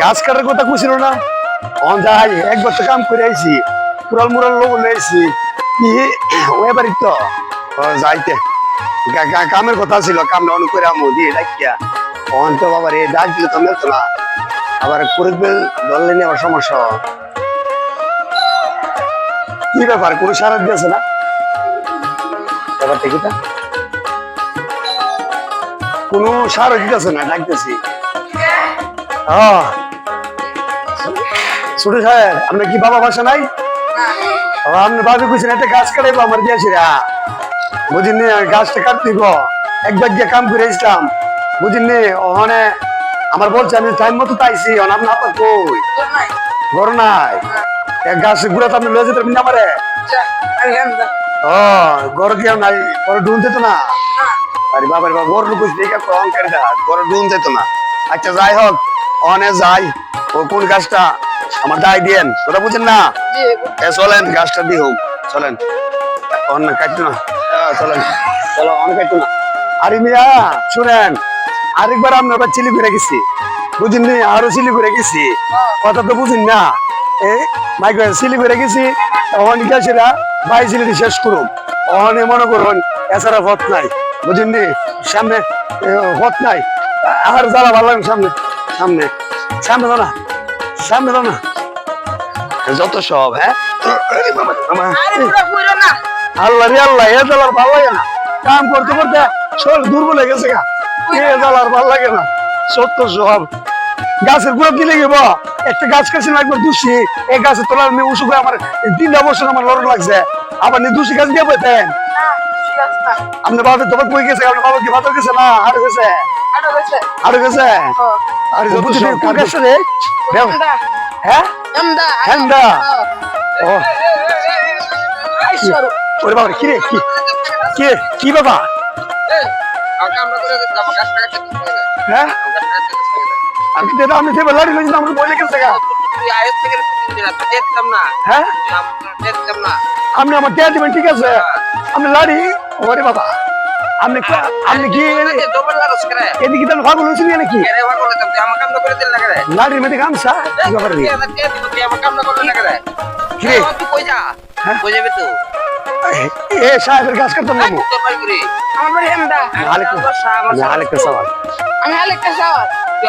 গাছ কাটার কথা কুছিল না? অন যাই একবার তো কাম করে আইছি পুরাল মুরাল লোক লইছি। কি ওই বাড়ি তো। যাইতে। কামের কথা ছিল কাম না অনু করে আমু দিয়ে ডাকিয়া। অন তো বাবা রে ডাক দিলে তো মেলতো না। আবার করে ধরলে নিয়ে আবার সমস্যা। কি ব্যাপার কোনো সারা দিয়েছে না? ব্যাপার তা? কোনো সারা দিতেছে না ডাকতেছি। হ্যাঁ ছোট সাহেব আপনার কি বাবা বাসা নাই? আপনি বাবু কইছেন একটা গাছ কাটাইবো আমার বুঝিন গাছটা একবার গিয়ে কাম করে আসলাম। বুঝিন ওখানে আমার বলছে আমি টাইম মতো তাইছি আপনার কই? ঘর নাই গাছ ঘুরে তো আপনি লয়ে যেতে পারবেন না আমারে? ও ঘর কেউ নাই? ঘরে যেত না? আরে বাবা বাবা বড় লোক হইছে দেখা অহংকারী দা ঘরে ঢুন যেত না। আচ্ছা যাই হোক অনে যাই। ও কোন গাছটা? আমার দায় দিয়েন। কথা বুঝেন না? চলেন গাছটা দিয়ে হোক। চলেন। অন্য কাটতো না? চলেন। চলো অন্য কাটতো না। আরে মিয়া শুনেন আরেকবার আমরা আবার চিলি করে গেছি। বুঝিনি আরও চিলি করে গেছি। কথা তো বুঝিন না। এই মাইক চিলি করে গেছি অহন গেছিরা বাই চিলিটি শেষ করুন অহনে মনে করুন এছাড়া পথ নাই। বুঝিনি সামনে এ, পথ নাই। আর জ্বালা ভালো লাগে সামনে সামনে। সামনে না সামনে দাও না। যত সব হ্যাঁ? আরে বাবা, আমার আল্লাহ রে আল্লাহ এ জ্বালার ভালো লাগে না। কাম করতে করতে শরীর দুর্বল হয়ে গেছে গা। এ জ্বালার ভালো লাগে না। সত্য সব। গাছের গুঁড়ো কি লেগে বা একটা গাছ কাছে একবার দুষি। এই গাছের তোলার মেয়ে উসুক আমার তিনটা বছর আমার লড় লাগছে। আবার নি দুষি গাছ দিয়ে পেতেন আপনার বাবা তো কই গেছে? আপনার বাবা কি ভাত গেছে না? হাড় গেছে? হাড় গেছে। আরে যত সব কোন গাছে রে? দেও। হ্যাঁ হ্যান্ডা ও ওরে বাবা কি রে কি কি কি বাবা হ্যাঁ আমি তো আমি তো লাড়ি লইছি আমরা বলে গেছে গা হ্যাঁ আপনি আমার টিয়া দিবেন ঠিক আছে আপনি লাড়ি ওরে বাবা আপনি আপনি কি এদিকে তাহলে ভাগ হয়েছে নাকি? লাড়ির মধ্যে গামছা রে? এ সাহেবের গাছ কাটতাম নামো আলাইকুম আলাইকুম সালাম আমি আলেকটা সাওয়ার তুই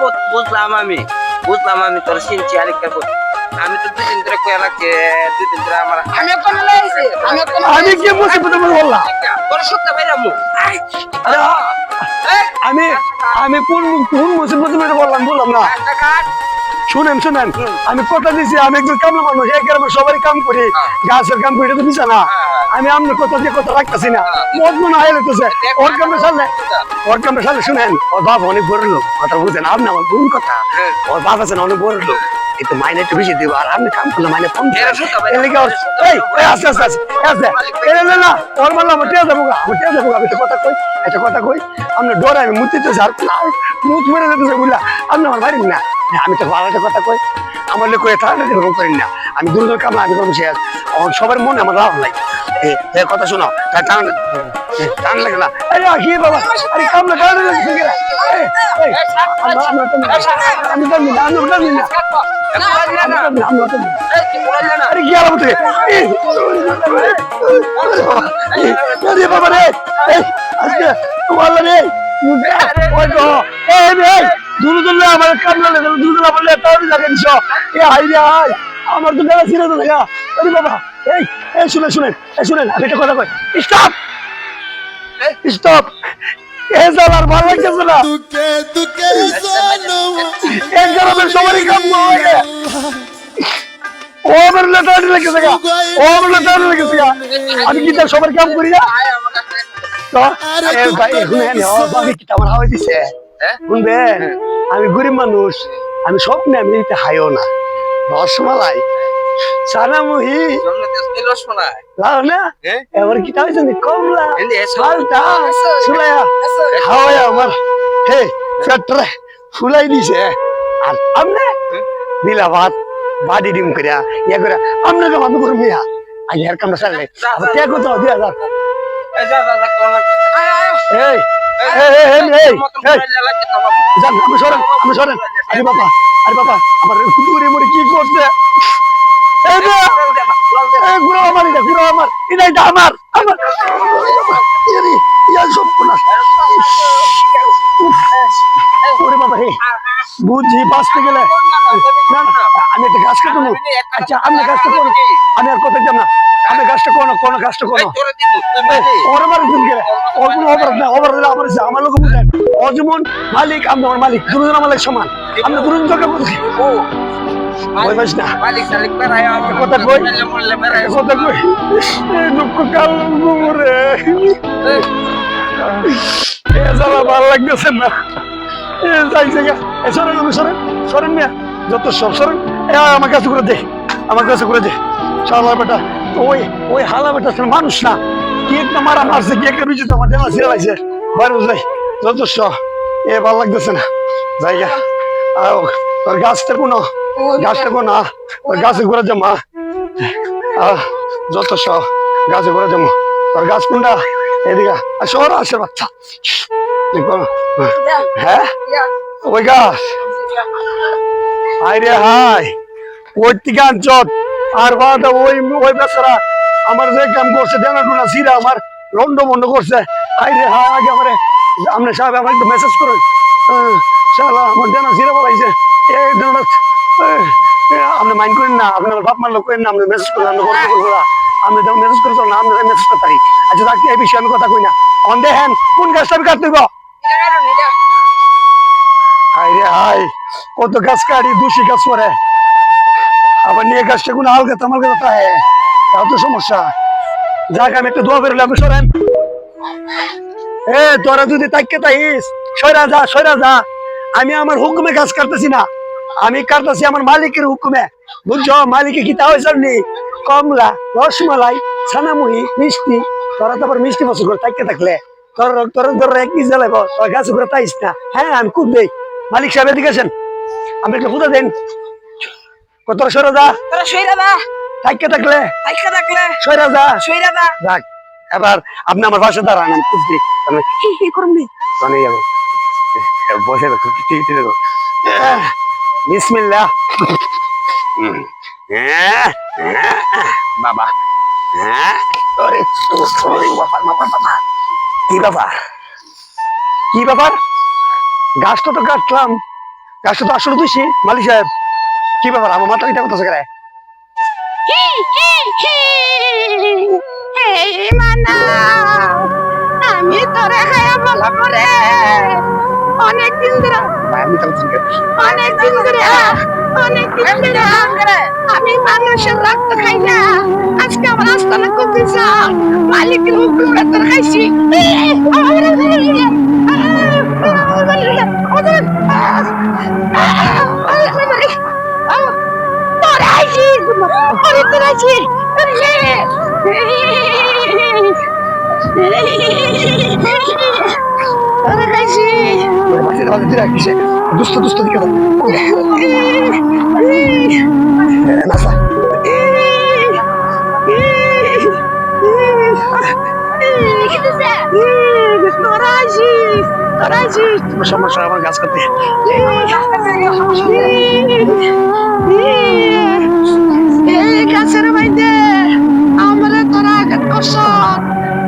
বোধ বুঝলাম আমি। বুঝলাম আমি তোর চিনছি বোধ আমি তো দুই দিন ধরে কয়া দুই দিন ধরে আমার আমি এখন লাইছি আমি এখন আমি কি মুসিবত বললাম তোর সত্যি ভাই আরে, আমি আমি কোন কোন মুসিবত বললাম বললাম না। শুনেন শুনেন আমি কথা দিছি আমি একজন কামলা মানুষ এক গ্রামে সবারই কাম করি গাছের কাম করি এটা তো দিছে না। আমি আপনার কথা দিয়ে কথা রাখতেছি না। মত মনে হয় লাগতেছে ওর কামে সামনে ওর কামে সামনে শুনেন ওর বাপ অনেক বড় লোক কথা বুঝেন আপনি আমার কোন কথা। ওর বাপ আছেন অনেক বড় লোক। একটু মাইনে একটু বেশি দিব আর আপনি কাম করলে মাইনে কম এই এই আস্তে আস্তে আস্তে আস্তে। এই না না ওর মারলাম আমার টেয়া যাব আমার টেয়া যাব আমি কথা কই একটা কথা কই। আপনি ডরে আমি মুতিতে আর মুখ মেরে যেতেছে বুঝলা। আপনি আমার বাড়ি না। না, আমি তো কথা কই আমার লোক তাহলে এরকম না। আমি দুর্গর কামলা আমি করব এখন সবার মনে আমার লাভ নাই। কথা শোনো তা টান এ, টান লাগে না আরে আ, কি বাবা আরে কামলা টান লাগে কি রে? এই, এই, আমরা- আমরা তো। আমি তো না, আমি তো না। আমি তো না, আমরা তো না। আরে কি আলামত রে? এই, এই, আরে বাবা রে আজকে তোমার রে ওই তো এই রে দূরে দূরে আমার কামলা দূরে দূরে বললে এ হাই রে হাই আমার তো তো দেখা আরে বাবা এই এই শুনে শুনেন এই শুনেন একটা কথা কই স্টপ স্টপ এ জালার ভালো লাগতেছে না। দুকে দুকে এক গ্রামের সবারই কাম করে ও আমার লেটার লেগেছে গা। ও আমার লেটার লেগেছে গা। আমি কি তার সবার কাম করি না? গরিব মানুষ আমি স্বপ্নে আমি হাইও না। রসমালাই সানা মুহি না? এবার কি হয়েছে কমলা। মালটা সুলাইয়া হাওয়াই আমার। হে চট্রে ফুলাই দিছে। আর আমনে দিলা ভাত বাড়ি ডিম করিয়া ইয়া করে আমনে তো ভাবি করুন মিয়া আজ এর কামটা সারলে আবার কে কত দিয়া যাক এই যান সরেন আপনি সরেন। আরে বাবা আরে বাবা আমার কুতুরে মরে কি করছে? গুড়ো আমার বাঁচতে গেলে। আমি একটা গাছ কাটবো আচ্ছা আমি গাছটা করো আমি আর কথা যাব না? আমি গাছটা কোন দিন কোনো অপরাধ না আমার লোক ও যেমন মালিক, আমি আমার মালিক। দুজন আমার সমান। আমরা দুজন বুঝি। যত সব সরেন। আমার কাছে করে দে। আমার কাছে করে দে। বেটা, ওই ওই হালা বেটা মানুষ না। কি একটা মারা মারছে, কি একটা রুচি তোমার জানা ছিঁড়ে লাগছে বাইরে যাই। যত সব এ ভালো লাগতেছে না। জায়গা আও তোর গাছটা কোনো? গাছটা কোনো তোর গাছে ঘুরে জমা যত সব গাছে ঘুরে জমা তোর গাছ কোনটা? এদিকে আর আসে বাচ্চা। হ্যাঁ? ওই গাছ। হাই রে হাই। ওই থেকে আর বাদ ওই ওই বেচারা আমার যে কাম করছে, দেনা টুনা সিরা আমার লন্ড বন্ড করছে। হাই রে হাই আগে আমারে আপনি সাহেব আমার একটু মেসেজ করুন শালা, আমার দেনা সিরা বলাইছে। এই দেনা আপনি মাইন্ড করেন না, আপনি আমার বাপ মার লোক করেন না, আপনি মেসেজ করেন আপনি করতে করব না আপনি যখন মেসেজ করেছেন, না আপনি মেসেজ করতে পারি। আচ্ছা এই বিষয়ে আমি কথা কই না। অন দেখেন কোন গাছটা আমি কাটতে হাই রে হাই কত গাছ কাটি গাছ পরে আবার নিয়ে গাছটা কোনো আলগা তামাল গাছ তাও তো সমস্যা। যাক, আমি একটু দোয়া করলে আপনি সরেন। এ, তোরা যদি তাইকে তাইস সরা যা সরা যা। আমি আমার হুকুমে গাছ কাটতেছি না। আমি কাটতেছি আমার মালিকের হুকুমে। বুঝছ? মালিকে কি তা হয়েছে কমলা রসমালাই ছানামুহি মিষ্টি। তোরা তো আবার মিষ্টি পছন্দ করে তাইকে থাকলে। তোর তোর তোর এক জ্বালাইব। তোর গাছ তাইস না। হ্যাঁ আমি খুব দেই। মালিক সাহেব এদিকে আসেন। আমি একটা ফুটা দেন। কত সরে যা তোরা থাকতে থাকলে? তাইকা থাকলে? সরে যা সইরা দা যাক এবার আপনি আমার পাশে দাঁড়ান আমি খুব দিই। আমি হি করুন নি মানে বসে দেখো ঠিক ঠিক হুম। হ্যাঁ, হ্যাঁ, বাবা। হ্যাঁ। আরে সরি বাবা বাবা বাবা। কি ব্যাপার? কি ব্যাপার? গাছটা তো কাটলাম। গাছটা তো আসলে তুই মালিক সাহেব। কি ব্যাপার? আমার মাথা এটা করতেছে কেন? আমি তোরে খায়া বলা পরে অনেক দিন ধরে। আমি অনেক দিন ধরে। অনেক দিন ধরে। আমি মানুষের রক্ত খাই না। আজকে আমার আস্তানা করতে চা মালিকের হুকুম তোর খাইছি। তোর ওই বাসে বাসে দিরা কিসে দুষ্ট দুষ্ট দিকে। নাসা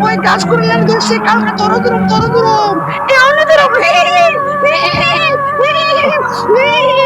ওই গাছ করলেন গেছে কালকে তোর দূরম তোর দূরম এ অন্য দূরম Wait! Wait! Wait!